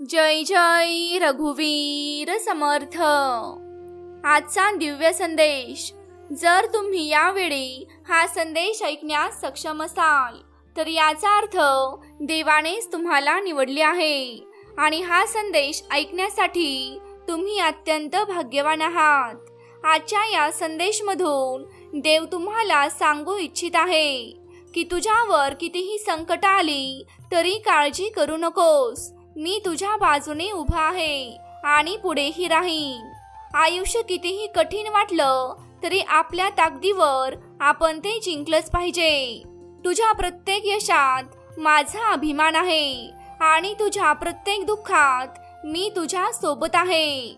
जय जय रघुवीर समर्थ. आजचा दिव्य संदेश. जर तुम्ही यावेळी हा संदेश ऐकण्यास सक्षम असाल तर याचा अर्थ देवानेच तुम्हाला निवडले आहे आणि हा संदेश ऐकण्यासाठी तुम्ही अत्यंत भाग्यवान आहात. आजच्या या संदेशमधून देव तुम्हाला सांगू इच्छित आहे की तुझ्यावर कितीही संकट आली तरी काळजी करू नकोस. मी तुझ्या बाजूने उभा आहे आणि पुढेही राहीन. आयुष्य कितीही कठीण वाटलं तरी आपल्या ताकदीवर आपण ते जिंकलंच पाहिजे. तुझ्या प्रत्येक यशात माझा अभिमान आहे आणि तुझ्या प्रत्येक दुःखात मी तुझ्या सोबत आहे.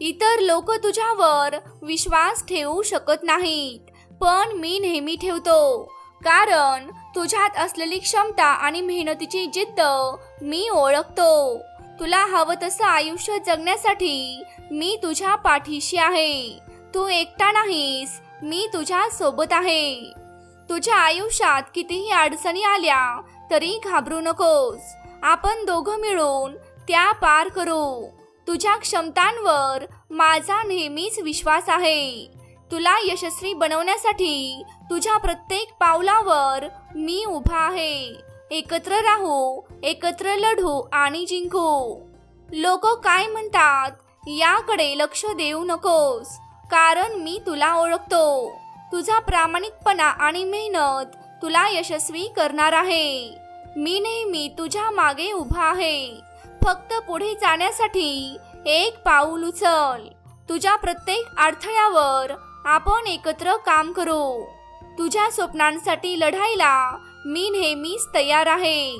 इतर लोक तुझ्यावर विश्वास ठेवू शकत नाहीत पण मी नेहमी ठेवतो. कारण तुझ्यात असलेली क्षमता आणि मेहनतीची जिद्द मी ओळखतो. तुला हवं तसं आयुष्य जगण्यासाठी मी तुझ्या पाठीशी आहे. तू एकटा नाहीस मी तुझ्या सोबत आहे. तुझ्या आयुष्यात कितीही अडचणी आल्या तरी घाबरू नकोस. आपण दोघं मिळून त्या पार करू. तुझ्या क्षमतांवर माझा नेहमीच विश्वास आहे. तुला यशस्वी बनवण्यासाठी तुझ्या प्रत्येक पावलावर मी उभा आहे. एकत्र राहू एकत्र लढू आणि जिंकू. लोक काय म्हणतात याकडे लक्ष देऊ नकोस कारण मी तुला ओळखतो. तुझा प्रामाणिकपणा आणि मेहनत तुला यशस्वी करणार आहे. मी नेहमी तुझ्या मागे उभा आहे. फक्त पुढे जाण्यासाठी एक पाऊल उचल. तुझ्या प्रत्येक अडथळ्यावर आपण एकत्र काम करू. तुझ्या स्वप्नांसाठी लढायला मी नेहमीच तयार आहे.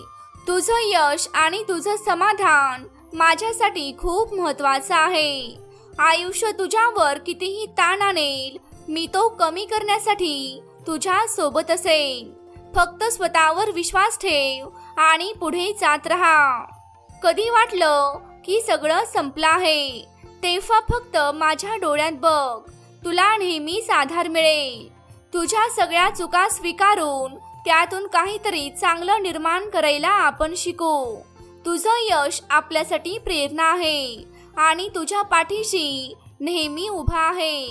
तुझं यश आणि तुझं समाधान माझ्यासाठी खूप महत्वाचं आहे. आयुष्य तुझ्यावर कितीही ताण आणेल मी तो कमी करण्यासाठी तुझ्या सोबत असेल फक्त स्वतःवर विश्वास ठेव आणि पुढे जात राहा. कधी वाटलं की सगळं संपलं आहे तेव्हा फक्त माझ्या डोळ्यात बघ. तुला नेहमीच आधार मिळेल. तुझ्या सगळ्या चुका स्वीकारून त्यातून काहीतरी चांगलं निर्माण करायला आपण शिकू. तुझं यश आपल्यासाठी प्रेरणा आहे आणि तुझ्या पाठीशी नेहमी उभा आहे.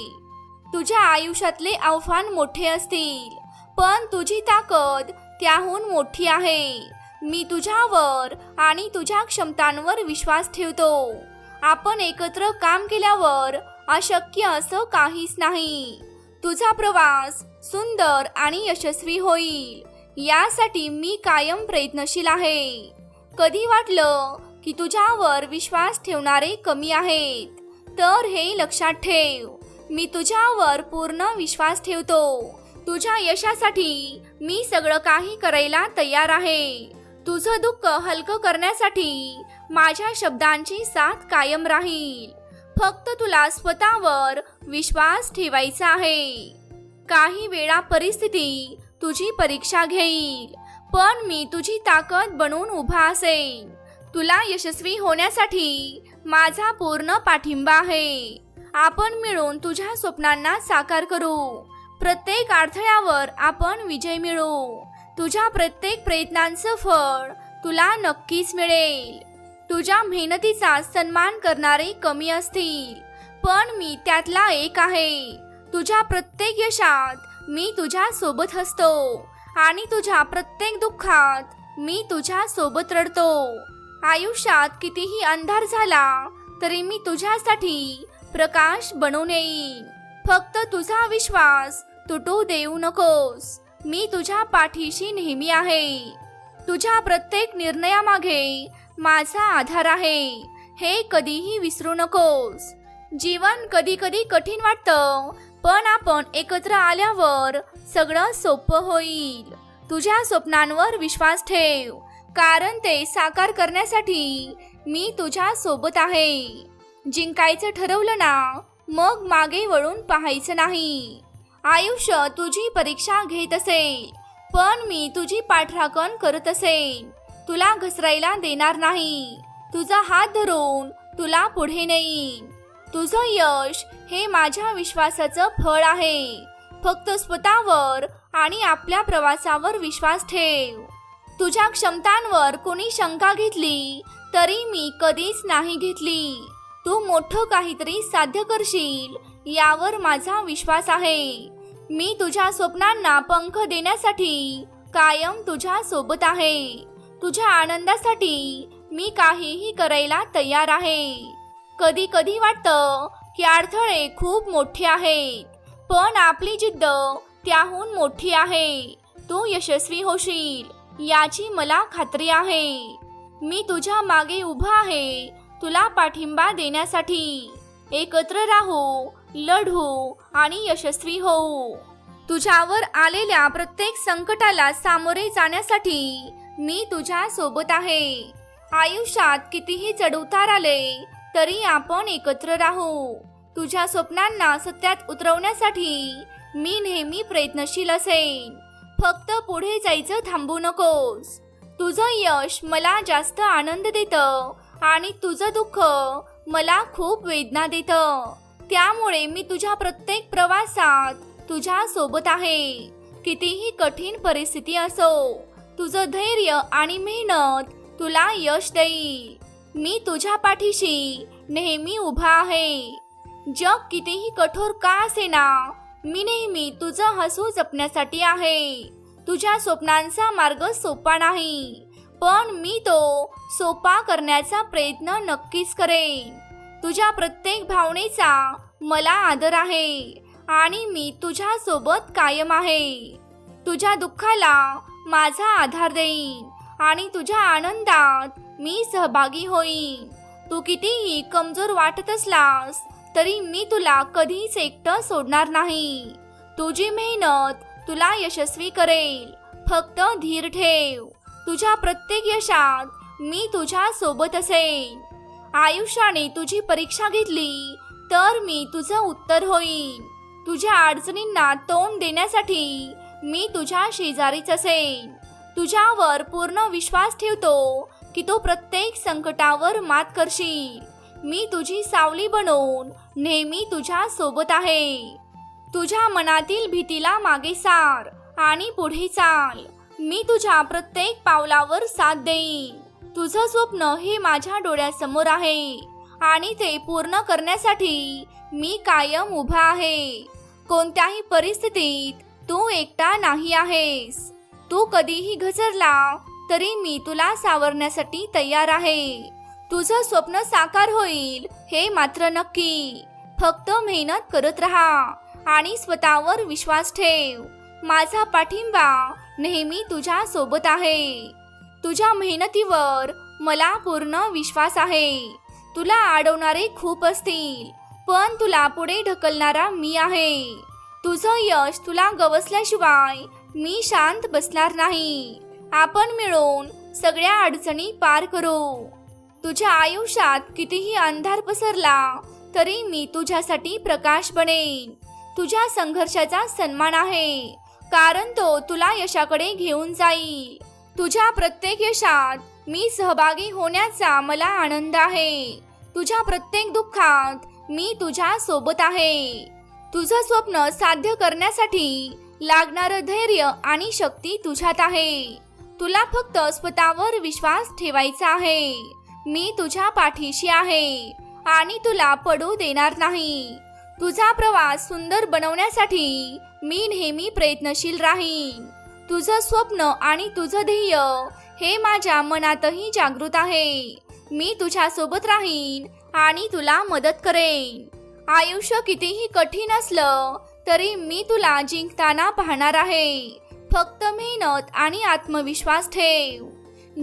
तुझ्या आयुष्यातले आव्हान मोठे असतील पण तुझी ताकद त्याहून मोठी आहे. मी तुझ्यावर आणि तुझ्या क्षमतांवर विश्वास ठेवतो. आपण एकत्र काम केल्यावर अशक्य असं काहीच नाही. तुझा प्रवास सुंदर आणि यशस्वी होईल. यासाठी मी कायम प्रयत्नशील आहे. कधी वाटलं की तुझ्यावर विश्वास ठेवणारे कमी आहेत? तर हे लक्षात ठेव. मी तुझ्यावर पूर्ण विश्वास ठेवतो. तुझ्या यशासाठी मी सगळं काही करायला तयार आहे. तुझं दुःख हलकं करण्यासाठी माझ्या शब्दांची साथ कायम राहील. फक्त तुला स्वतःवर विश्वास ठेवायचा आहे. काही वेळा परिस्थिती तुझी परीक्षा घेईल पण मी तुझी ताकद बनून उभा असेन. तुला यशस्वी होण्यासाठी माझा पूर्ण पाठिंबा आहे. आपण मिळून तुझ्या स्वप्नांना साकार करू. प्रत्येक अडथळ्यावर आपण विजय मिळू. तुझ्या प्रत्येक प्रयत्नांचं फळ तुला नक्कीच मिळेल. तुझ्या मेहनतीचा सन्मान करणारे कमी असतील. पण मी त्यातला एक आहे. तुझ्या प्रत्येक यशात मी तुझ्या सोबत असतो. आणि तुझ्या प्रत्येक दुःखात मी तुझ्या सोबत रडतो. आयुष्यात कितीही अंधार झाला तरी मी तुझ्यासाठी प्रकाश बनवून येईन. फक्त तुझा विश्वास तुटू देऊ नकोस. मी तुझ्या पाठीशी नेहमी आहे. तुझ्या प्रत्येक निर्णयामागे माझा आधार आहे. हे कधीही विसरू नकोस. जीवन कधी कधी कठीण वाटतं पण आपण एकत्र आल्यावर सगळं सोपं होईल. तुझ्या स्वप्नांवर विश्वास ठेव कारण ते साकार करण्यासाठी मी तुझ्या सोबत आहे. जिंकायचं ठरवलं ना मग मागे वळून पाहायचं नाही. आयुष्य तुझी परीक्षा घेत असेल पण मी तुझी पाठराखण करत असेन. तुला घसरायला देणार नाही. तुझा हात धरून तुला पुढे नेईन. तुझं यश हे माझ्या विश्वासाचं फळ आहे. फक्त स्वतःवर आणि आपल्या प्रवासावर विश्वास ठेव. तुझ्या क्षमतांवर कोणी शंका घेतली तरी मी कधीच नाही घेतली. तू मोठं काहीतरी साध्य करशील यावर माझा विश्वास आहे. मी तुझ्या स्वप्नांना पंख देण्यासाठी कायम तुझ्या सोबत आहे. तुझ्या आनंदासाठी मी काहीही करायला तयार आहे. कधी कधी वाटतं की अडथळे खूप मोठे आहेत पण आपली जिद्द त्याहून मोठी आहे. तू यशस्वी होशील याची मला खात्री आहे. मी तुझ्या मागे उभा आहे तुला पाठिंबा देण्यासाठी. एकत्र राहू लढू आणि यशस्वी होऊ. तुझ्यावर आलेल्या प्रत्येक संकटाला सामोरे जाण्यासाठी मी तुझ्या सोबत आहे. आयुष्यात कितीही चढउतार आले तरी आपण एकत्र राहू. तुझ्या स्वप्नांना सत्यात उतरवण्यासाठी मी नेहमी प्रयत्नशील असेन. फक्त पुढे जायचं थांबू नकोस. तुझं यश मला जास्त आनंद देतं आणि तुझं दुःख मला खूप वेदना देतं. त्यामुळे मी तुझ्या प्रत्येक प्रवासात तुझ्या सोबत आहे. कितीही कठीण परिस्थिती असो तुझं धैर्य आणि मेहनत तुला यश देईल. मी तुझ्या पाठीशी नेहमी उभा आहे. जग कितीही कठोर का असेना मी नेहमी तुझं हसू जपण्यासाठी आहे. तुझ्या स्वप्नांचा मार्ग सोपा नाही पण मी तो सोपा करण्याचा प्रयत्न नक्कीच करेन. तुझ्या प्रत्येक भावनेचा मला आदर आहे आणि मी तुझ्या सोबत कायम आहे. तुझ्या दुःखाला माझा आधार देईन आणि तुझ्या आनंदात मी सहभागी होईन. तू कितीही कमजोर वाटत असलास तरी मी तुला कधीच एकटं सोडणार नाही. तुझी मेहनत तुला यशस्वी करेल. फक्त धीर ठेव. तुझ्या प्रत्येक यशात मी तुझ्या सोबत असेन. आयुष्याने तुझी परीक्षा घेतली तर मी तुझं उत्तर होईन. तुझ्या अडचणींना तोंड देण्यासाठी मी तुझ्या शेजारीच असेन. तुझ्यावर पूर्ण विश्वास ठेवतो की तू प्रत्येक संकटावर मात करशील. मी तुझी सावली बनवून नेहमी तुझ्या सोबत आहे. तुझ्या मनातील भीतीला मागे सार आणि पुढे चाल. मी तुझ्या प्रत्येक पावलावर साथ देईन. तुझं स्वप्न हे माझ्या डोळ्यासमोर आहे आणि ते पूर्ण करण्यासाठी मी कायम उभा आहे. कोणत्याही परिस्थितीत तू एकटा नाही आहेस. तू कधीही घसरला तरी मी तुला सावरण्यासाठी तयार आहे. तुझं स्वप्न साकार होईल हे मात्र नक्की. फक्त मेहनत करत राहा आणि स्वतःवर विश्वास ठेव. माझा पाठिंबा नेहमी तुझ्या सोबत आहे. तुझ्या मेहनतीवर मला पूर्ण विश्वास आहे. तुला अडवणारे खूप असतील पण तुला पुढे ढकलणारा मी आहे. तुझं यश तुला गवसल्याशिवाय मी शांत बसणार नाही. आपण मिळून सगळ्या अडचणी पार करू. तुझ्या आयुष्यात कितीही अंधार पसरला तरी मी तुझ्यासाठी प्रकाश बनेन. तुझ्या संघर्षाचा सन्मान आहे कारण तो तुला यशाकडे घेऊन जाईल. तुझ्या प्रत्येक यशात मी सहभागी होण्याचा मला आनंद आहे. तुझ्या प्रत्येक दुःखात मी तुझ्या सोबत आहे. तुझं स्वप्न साध्य करण्यासाठी लागणारं धैर्य आणि शक्ती तुझ्यात आहे. तुला फक्त स्वतःवर विश्वास ठेवायचा आहे. मी तुझ्या पाठीशी आहे आणि तुला पडू देणार नाही. तुझा प्रवास सुंदर बनवण्यासाठी मी नेहमी प्रयत्नशील राहीन. तुझं स्वप्न आणि तुझं ध्येय हे माझ्या मनातही जागृत आहे. मी तुझ्यासोबत राहीन आणि तुला मदत करेन. आयुष्य कितीही कठीण असलं तरी मी तुला जिंकताना पाहणार आहे. फक्त मेहनत आणि आत्मविश्वास ठेव.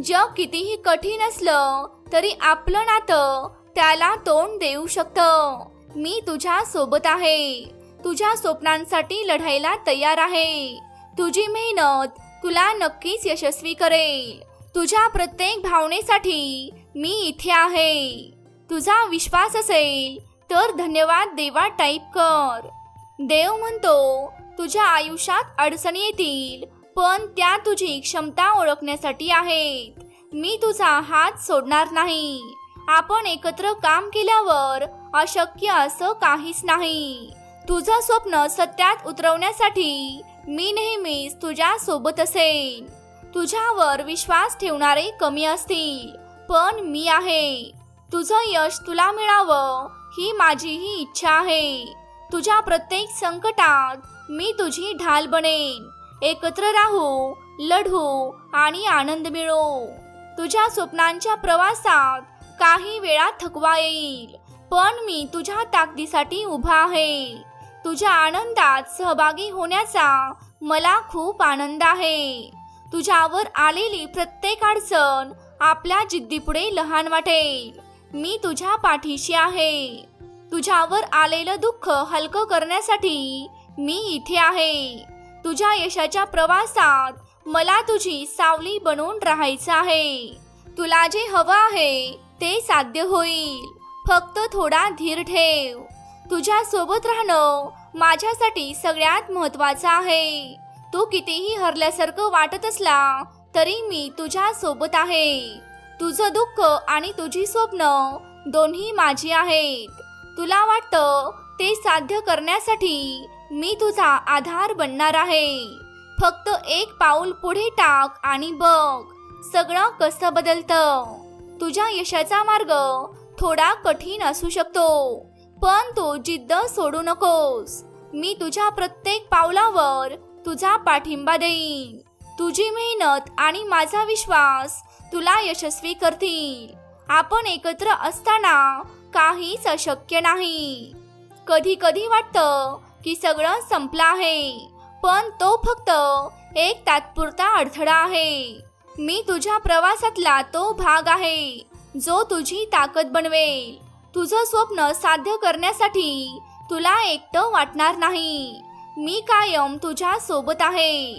जग कितीही कठीण असलं तरी आपलं नातं त्याला तोंड देऊ शकतं. मी तुझ्या सोबत आहे. तुझ्या स्वप्नांसाठी लढायला तयार आहे. तुझी मेहनत तुला नक्कीच यशस्वी करेल. तुझ्या प्रत्येक भावनेसाठी मी इथे आहे. तुझा विश्वास असेल तर धन्यवाद देवा टाईप कर. देव म्हणतो तुझ्या आयुष्यात अडचणी येतील पण त्या तुझी क्षमता ओळखण्यासाठी आहेत. मी तुझा हात सोडणार नाही. आपण एकत्र काम केल्यावर अशक्य असं काहीच नाही. तुझं स्वप्न सत्यात उतरवण्यासाठी मी नेहमीच तुझ्या सोबत असेन. तुझ्यावर विश्वास ठेवणारे कमी असतील पण मी आहे. तुझं यश तुला मिळावं ही माझीही इच्छा आहे. तुझ्या प्रत्येक संकटात मी तुझी ढाल बनेन. एकत्र राहू लढू आणि आनंद मिळू. तुझ्या स्वप्नांच्या प्रवासात काही वेळा थकवा येईल पण मी तुझ्या ताकदीसाठी उभा आहे. तुझ्या आनंदात सहभागी होण्याचा मला खूप आनंद आहे. तुझ्यावर आलेली प्रत्येक अडचण आपल्या जिद्दीपुढे लहान वाटेल. मी तुझ्या पाठीशी आहे. तुझ्यावर आलेलं दुःख हलकं करण्यासाठी मी इथे आहे. तुझ्या यशाच्या प्रवासात मला तुझी सावली बनवून राहायचं आहे. तुला जे हवं आहे ते साध्य होईल. फक्त थोडा धीर ठेव. तुझ्या सोबत राहणं माझ्यासाठी सगळ्यात महत्वाचं आहे. तू कितीही हरल्यासारखं वाटत असला तरी मी तुझ्या सोबत आहे. तुझं दुःख आणि तुझी स्वप्न दोन्ही माझी आहेत. तुला वाटतं ते साध्य करण्यासाठी मी तुझा आधार बनणार आहे. फक्त एक पाऊल पुढे टाक आणि बघ सगळं कसं बदलतं. तुझ्या यशाचा मार्ग थोडा कठीण असू शकतो पण तू जिद्द सोडू नकोस. मी तुझ्या प्रत्येक पावलावर तुझा पाठिंबा देईन. तुझी मेहनत आणि माझा विश्वास तुला यशस्वी करतील. आपण एकत्र असताना काहीच अशक्य नाही. कधी कधी वाटतं की सगळं संपलं आहे पण तो फक्त एक तात्पुरता अडथळा आहे. मी तुझ्या प्रवासातला तो भाग आहे जो तुझी ताकद बनवेल. तुझं स्वप्न साध्य करण्यासाठी तुला एकटं वाटणार नाही. मी कायम तुझ्या सोबत आहे.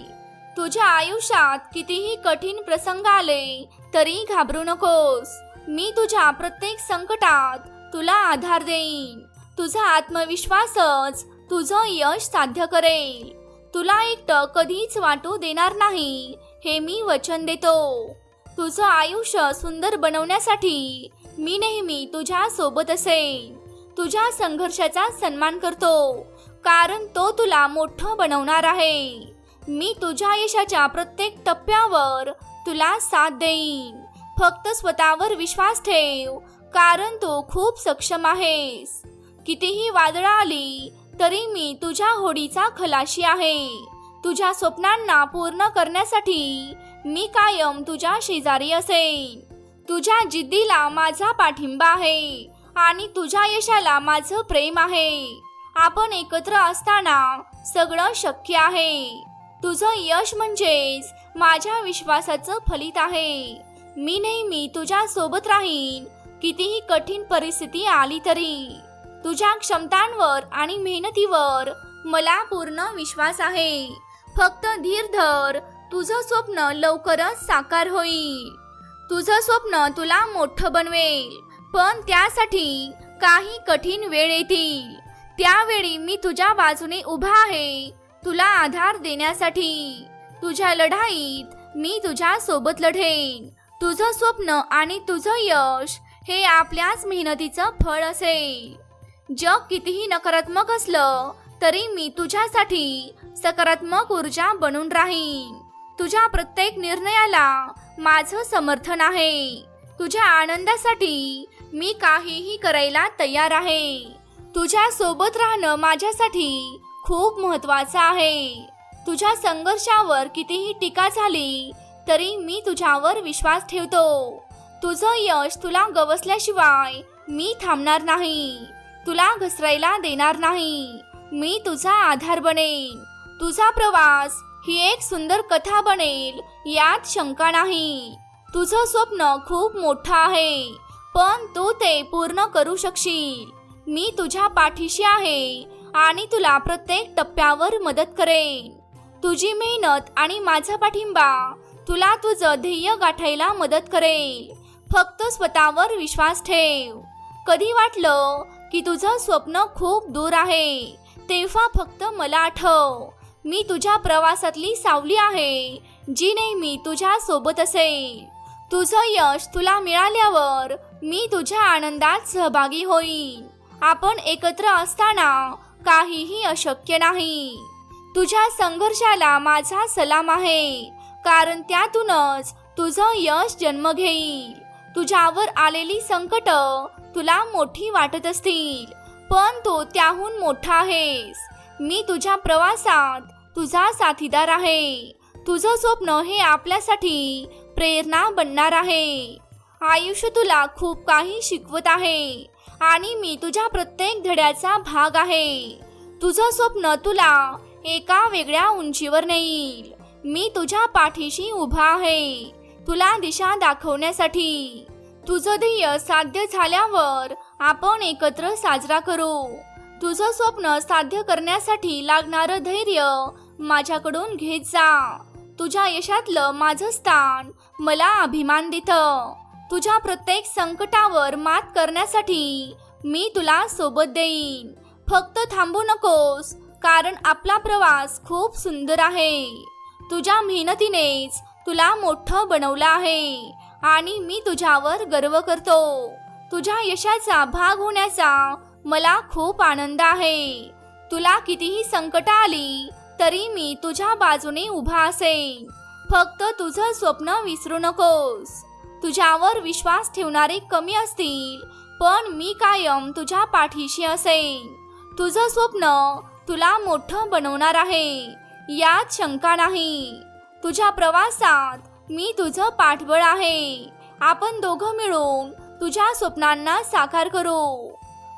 तुझ्या आयुष्यात कितीही कठीण प्रसंग आले तरी घाबरू नकोस. मी तुझ्या प्रत्येक संकटात तुला आधार देईन. तुझा आत्मविश्वासच तुझं यश साध्य करेल. तुला एकटं कधीच वाटू देणार नाही हे मी वचन देतो. तुझं आयुष्य सुंदर बनवण्यासाठी मी नेहमी तुझ्या सोबत असेन. तुझ्या संघर्षाचा सन्मान करतो कारण तो तुला मोठं बनवणार आहे. मी तुझ्या यशाच्या प्रत्येक टप्प्यावर तुला साथ देईन. फक्त स्वतःवर विश्वास ठेव कारण तू खूप सक्षम आहेस. कितीही वादळं आली तरी मी तुझ्या होडीचा खलाशी आहे. तुझ्या स्वप्नांना पूर्ण करण्यासाठी मी कायम तुझ्या शेजारी असेन. तुझ्या जिद्दीला माझा पाठिंबा आहे आणि तुझ्या यशाला माझं प्रेम आहे. आपण एकत्र असताना सगळं शक्य आहे. तुझं यश म्हणजेच माझ्या विश्वासाचं फलित आहे. मी नेहमी तुझ्या सोबत राहीन. कितीही कठीण परिस्थिती आली तरी. तुझ्या क्षमतांवर आणि मेहनतीवर मला पूर्ण विश्वास आहे. फक्त धीर धर तुझं स्वप्न लवकरच साकार होईल. तुझं स्वप्न तुला मोठं बनवेल. पण त्यासाठी काही कठीण वेळ येतील. त्यावेळी मी तुझ्या बाजूने उभा आहे. तुला आधार देण्यासाठी. तुझ्या लढाईत मी तुझ्या सोबत लढेन. तुझं स्वप्न आणि तुझं यश हे आपल्याच मेहनतीचं फळ असेल. जग कितीही नकारात्मक असलं तरी मी तुझ्यासाठी सकारात्मक ऊर्जा बनून राहीन. तुझ्या प्रत्येक निर्णयाला माझं समर्थन आहे. तुझ्या आनंदासाठी मी काहीही करायला तयार आहे. तुझ्या सोबत राहणं माझ्यासाठी खूप महत्वाचं आहे. तुझ्या संघर्षावर कितीही टीका झाली तरी मी तुझ्यावर विश्वास ठेवतो. तुझं यश तुला गवसल्याशिवाय मी थांबणार नाही. तुला घसरायला देणार नाही. मी तुझा आधार बनेन. तुझा प्रवास ही एक सुंदर कथा बनेल यात शंका नाही. तुझं स्वप्न खूप मोठं आहे पण तू ते पूर्ण करू शकशील. मी तुझ्या पाठीशी आहे आणि तुला प्रत्येक टप्प्यावर मदत करेन. तुझी मेहनत आणि माझा पाठिंबा तुला तुझं ध्येय गाठायला मदत करेल. फक्त स्वतःवर विश्वास ठेव. कधी वाटलं की तुझं स्वप्न खूप दूर आहे तेव्हा फक्त मला आठव. मी तुझ्या प्रवासातली सावली आहे जी नेहमी तुझ्या सोबत असेल. तुझं यश तुला मिळाल्यावर मी तुझ्या आनंदात सहभागी होईन. आपण एकत्र असताना काहीही अशक्य नाही. तुझ्या संघर्षाला माझा सलाम आहे. कारण त्यातूनच तुझं यश जन्म घेईल. तुझ्यावर आलेली संकट तुला मोठी वाटत असतील. पण तो त्याहून मोठा आहेस. मी तुझ्या प्रवासात तुझा साथीदार आहे. तुझं स्वप्न हे आपल्यासाठी प्रेरणा बनणार आहे. आयुष्य तुला खूप काही शिकवत आहे. आणि मी तुझ्या प्रत्येक धड्याचा भाग आहे. तुझं स्वप्न तुला एका वेगळ्या उंचीवर नेईल. मी तुझ्या पाठीशी उभा आहे. तुला दिशा दाखवण्यासाठी. तुझं ध्येय साध्य झाल्यावर आपण एकत्र साजरा करू. तुझं स्वप्न साध्य करण्यासाठी लागणारं धैर्य माझ्याकडून घेत जा. तुझ्या यशातलं माझं स्थान मला अभिमान देतं. तुझ्या प्रत्येक संकटावर मात करण्यासाठी मी तुला सोबत देईन. फक्त थांबू नकोस. कारण आपला प्रवास खूप सुंदर आहे. तुझ्या मेहनतीनेच तुला मोठं बनवलं आहे आणि मी तुझ्यावर गर्व करतो. तुझ्या यशाचा भाग होण्याचा मला खूप आनंद आहे. तुला कितीही संकट आली तरी मी तुझ्या बाजूने उभा असेन. फक्त तुझं स्वप्न विसरू नकोस. तुझ्यावर विश्वास ठेवणारे कमी असतील पण मी कायम तुझ्या पाठीशी असेन. तुझं स्वप्न तुला मोठं बनवणार आहे. यात शंका नाही. तुझ्या प्रवासात मी तुझं पाठबळ आहे. आपण दोघं मिळून तुझ्या स्वप्नांना साकार करू.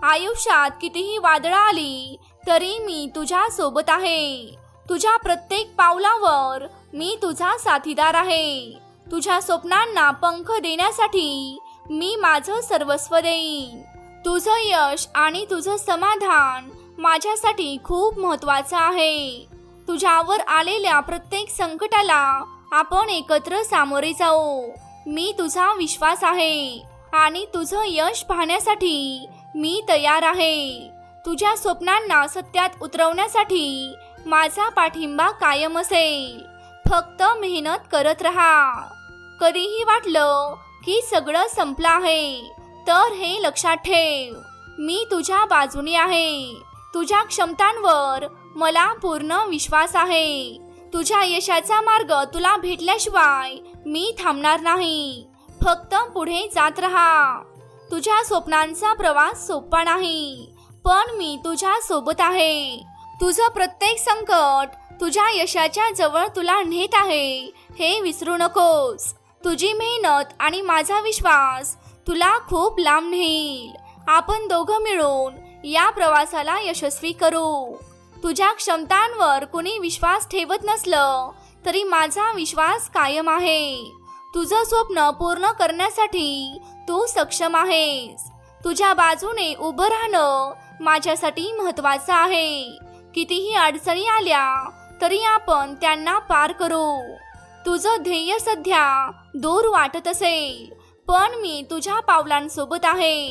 आयुष्यात कितीही वादळं आली तरी मी तुझ्या सोबत आहे. तुझ्या प्रत्येक पावलावर मी तुझा साथीदार आहे. तुझ्या स्वप्नांना पंख देण्यासाठी मी माझं सर्वस्व देईन. तुझं यश आणि तुझं समाधान माझ्यासाठी खूप महत्त्वाचा आहे. तुझ्यावर आलेल्या प्रत्येक संकटाला आपण एकत्र सामोरे जाऊ. मी तुझा विश्वास आहे आणि तुझं यश पाहण्यासाठी मी तयार आहे. तुझ्या स्वप्नांना सत्यात उतरवण्यासाठी माझा पाठिंबा कायम असेल. फक्त मेहनत करत राहा. कधीही वाटलं की सगळं संपलं आहे तर हे लक्षात ठेव. मी तुझ्या बाजूने आहे. तुझ्या क्षमतांवर मला पूर्ण विश्वास आहे. तुझ्या यशाचा मार्ग तुला भेटल्याशिवाय मी थांबणार नाही. फक्त पुढे जात राहा. तुझ्या स्वप्नांचा प्रवास सोपा नाही पण मी तुझ्या सोबत आहे. तुझं प्रत्येक संकट तुझ्या यशाच्या जवळ तुला नेत आहे हे विसरू नकोस. तुझी मेहनत आणि माझा विश्वास तुला खूप लांब नेईल. आपण दोघं मिळून या प्रवासाला यशस्वी करू. तुझ्या क्षमतांवर कुणी विश्वास ठेवत नसलं तरी माझा विश्वास कायम आहे. तुझं स्वप्न पूर्ण करण्यासाठी तू सक्षम आहेस. तुझ्या बाजूने उभं राहणं माझ्यासाठी महत्वाचं आहे. कितीही अडचणी आल्या तरी आपण त्यांना पार करू. तुझं ध्येय सध्या दूर वाटत असेल पण मी तुझ्या पावलांसोबत आहे.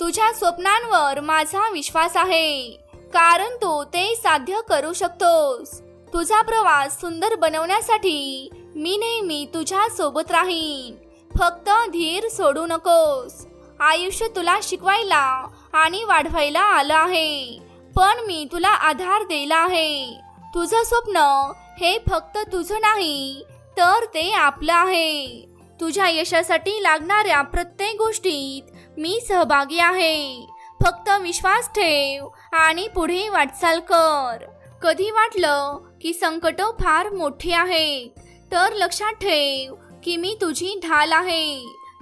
तुझ्या स्वप्नांवर माझा विश्वास आहे. कारण तू ते साध्य करू शकतोस. तुझा प्रवास सुंदर बनवण्यासाठी मी नेहमी तुझ्या सोबत राहीन. फक्त धीर सोडू नकोस. आयुष्य तुला शिकवायला आणि वाढवायला आलं आहे. पण मी तुला आधार दिला आहे. तुझं स्वप्न हे फक्त तुझं नाही तर ते आपलं आहे. तुझ्या यशासाठी लागणाऱ्या प्रत्येक गोष्टीत मी सहभागी आहे. फक्त विश्वास ठेव आणि पुढे वाटचाल कर. कधी वाटलं की संकट फार मोठी आहे तर लक्षात ठेव की मी तुझी ढाल आहे.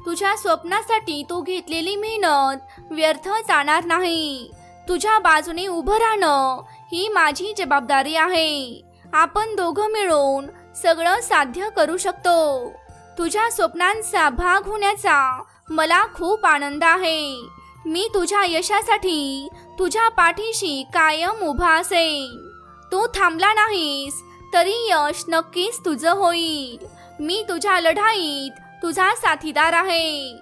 तुझ्या स्वप्नासाठी तू घेतलेली मेहनत व्यर्थ जाणार नाही. तुझ्या बाजूने उभं राहणं ही माझी जबाबदारी आहे. आपण दोघं मिळून सगळं साध्य करू शकतो. तुझ्या स्वप्नांचा भाग होण्याचा मला खूप आनंद आहे. मी तुझ्या यशासाठी तुझ्या पाठीशी कायम उभा असेन. तू थांबला नाहीस तरी यश नक्कीच तुझं होईल. मी तुझ्या लढाईत तुझा साथीदार आहे.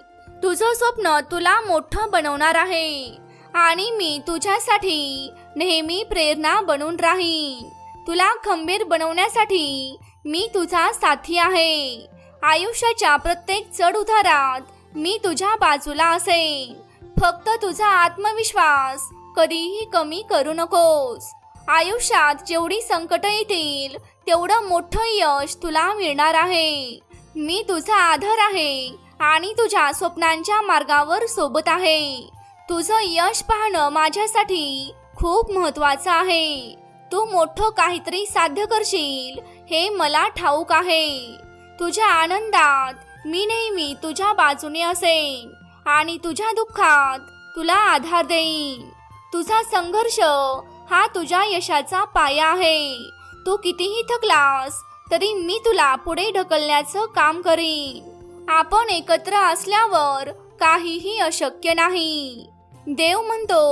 तुझं स्वप्न तुला मोठं बनवणार आहे. आणि मी तुझ्यासाठी नेहमी प्रेरणा बनून राहीन. तुला खंबीर बनवण्यासाठी मी तुझा साथी आहे. आयुष्याच्या प्रत्येक चढ उतारात मी तुझ्या बाजूला असेन. फक्त तुझा आत्मविश्वास कधीही कमी करू नकोस. आयुष्यात जेवढी संकट येतील तेवढं मोठं यश तुला मिळणार आहे. मी तुझा आधार आहे आणि तुझ्या स्वप्नांच्या मार्गावर सोबत आहे. तुझं यश पाहणं माझ्यासाठी खूप महत्वाचं आहे. तू मोठं काहीतरी साध्य करशील हे मला ठाऊक आहे. तुझ्या आनंदात मी नेहमी तुझ्या बाजूने असेन आणि तुझ्या दुःखात तुला आधार देईन. तुझा संघर्ष हा तुझ्या यशाचा पाया आहे. तू कितीही थकलास तरी मी तुला पुढे ढकलण्याचं काम करीन. आपण एकत्र असल्यावर काहीही अशक्य नाही. देव म्हणतो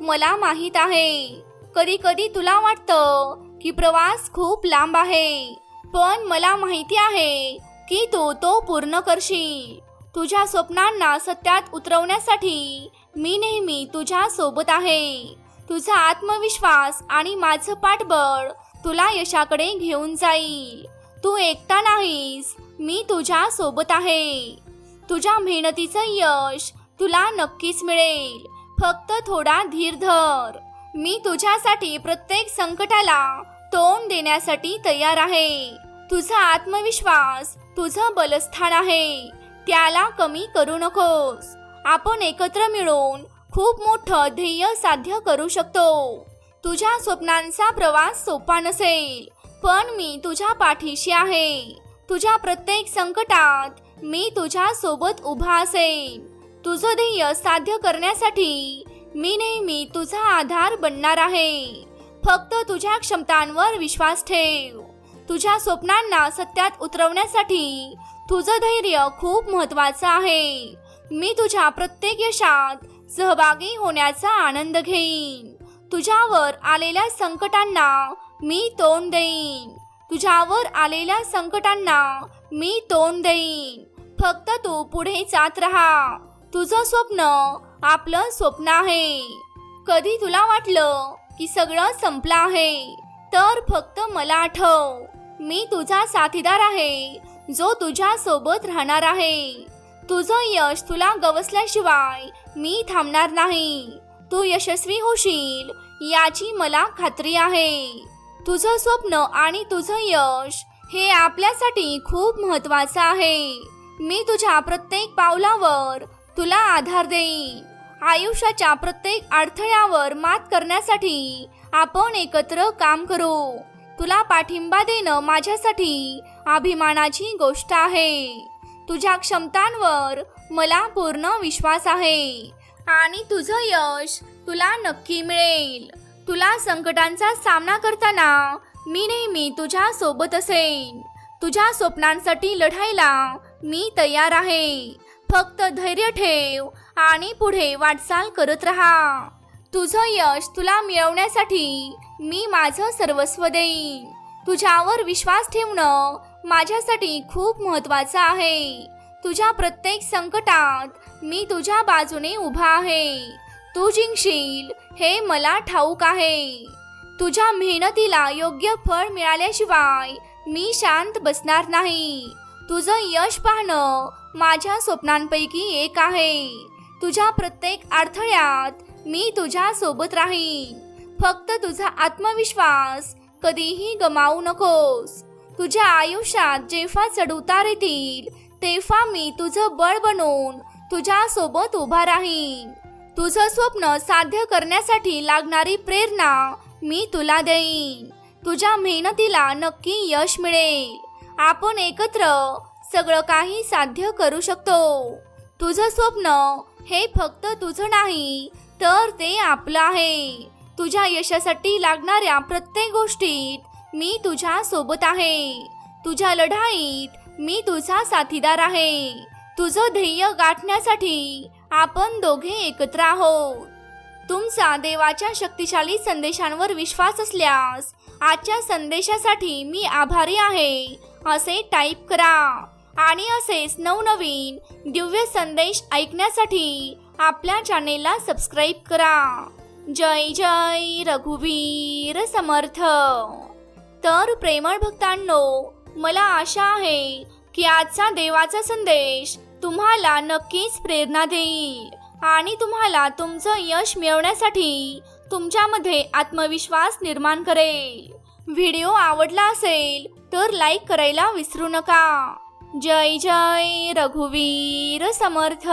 मला माहीत आहे. कधी कधी तुला वाटतं की प्रवास खूप लांब आहे पण मला माहिती आहे की तू तो पूर्ण करशील. तुझ्या स्वप्नांना सत्यात उतरवण्यासाठी मी नेहमी तुझ्या सोबत आहे. तुझा आत्मविश्वास आणि माझं पाठबळ तुला यशाकडे घेऊन जाईल. तू एकटा नाहीस मी तुझ्या सोबत आहे. तुझ्या मेहनतीचं यश तुला नक्कीच मिळेल. फक्त थोडा धीर धर. मी तुझ्यासाठी प्रत्येक संकटाला तोंड देण्यासाठी तयार आहे. तुझा आत्मविश्वास तुझं बलस्थान आहे. त्याला कमी करू नकोस. आपण एकत्र मिळून खूप मोठं ध्येय साध्य करू शकतो. तुझ्या स्वप्नांचा प्रवास सोपा नसेल पण मी तुझ्या पाठीशी आहे. तुझ्या प्रत्येक संकटात मी तुझ्या सोबत उभा असेल तुझं ध्येय साध्य करण्यासाठी मी नेहमी तुझा आधार बनणार आहे. फक्त तुझ्या क्षमतांवर विश्वास ठेव. तुझ्या स्वप्नांना सत्यात उतरवण्यासाठी तुझं धैर्य खूप महत्वाचं आहे. मी तुझ्या प्रत्येक यशात सहभागी होण्याचा आनंद घेईन. तुझ्यावर आलेल्या संकटांना मी तोंड देईन. तुझ्यावर आलेल्या संकटांना मी तोंड देईन. फक्त तू पुढे जात राहा. तुझं स्वप्न आपलं स्वप्न आहे. कधी तुला वाटलं की सगळं संपलं आहे तर फक्त मला आठव. मी तुझा साथीदार आहे जो तुझ्या सोबत राहणार आहे. तुझं यश तुला गवसल्याशिवाय मी थांबणार नाही. तू यशस्वी होशील याची मला खात्री आहे. तुझं स्वप्न आणि तुझं यश हे आपल्यासाठी खूप महत्वाचं आहे. मी तुझ्या प्रत्येक पावलावर तुला आधार देईन. आयुष्याच्या प्रत्येक अडथळ्यावर मात करण्यासाठी आपण एकत्र काम करू. तुला पाठिंबा देणं माझ्यासाठी अभिमानाची गोष्ट आहे. तुझ्या क्षमतांवर मला पूर्ण विश्वास आहे आणि तुझं यश तुला नक्की मिळेल. तुला संकटांचा सामना करताना मी नेहमी तुझ्या सोबत असेन. तुझ्या स्वप्नांसाठी लढायला मी तयार आहे. फक्त धैर्य ठेव आणि पुढे वाटचाल करत राहा. तुझं यश तुला मिळवण्यासाठी मी माझं सर्वस्व देईन. तुझ्यावर विश्वास ठेवणं माझ्यासाठी खूप महत्वाचं आहे. तुझ्या प्रत्येक संकटात मी तुझ्या बाजूने उभा आहे. तू जिंकशील हे मला ठाऊक आहे. तुझ्या मेहनतीला योग्य फळ मिळाल्याशिवाय मी शांत बसणार नाही. तुझं यश पाहणं माझ्या स्वप्नांपैकी एक आहे. तुझ्या प्रत्येक अडथळ्यात मी तुझ्या सोबत राहीन. फक्त तुझा आत्मविश्वास कधीही गमावू नकोस. तुझ्या आयुष्यात जेव्हा चढउतार येतील तेव्हा मी तुझं बळ बनवून तुझ्या सोबत उभा राहीन. तुझं स्वप्न साध्य करण्यासाठी लागणारी प्रेरणा मी तुला देईन. तुझ्या मेहनतीला नक्की यश मिळेल. आपण एकत्र सगळं काही साध्य करू शकतो. तुझं स्वप्न हे फक्त तुझं नाही तर ते आपलं आहे. तुझ्या यशासाठी लागणाऱ्या प्रत्येक गोष्टीत मी तुझ्या सोबत आहे. तुझ्या लढाईत मी तुझा साथीदार आहे. तुझं ध्येय गाठण्यासाठी आपण दोघे एकत्र आहोत. तुमचा देवाच्या शक्तिशाली संदेशांवर विश्वास असल्यास आजच्या संदेशासाठी मी आभारी आहे. असे टाईप करा. आणि असेच नवनवीन दिव्य संदेश ऐकण्यासाठी आपल्या चॅनेलला सबस्क्राईब करा. जय जय रघुवीर समर्थ. तर प्रेमळ भक्तांनो मला आशा आहे की आजचा देवाचा संदेश तुम्हाला नक्कीच प्रेरणा देईल आणि तुम्हाला तुमचं यश मिळवण्यासाठी तुमच्यामध्ये आत्मविश्वास निर्माण करेल. व्हिडिओ आवडला असेल तर लाईक करायला विसरू नका. जय जय रघुवीर समर्थ.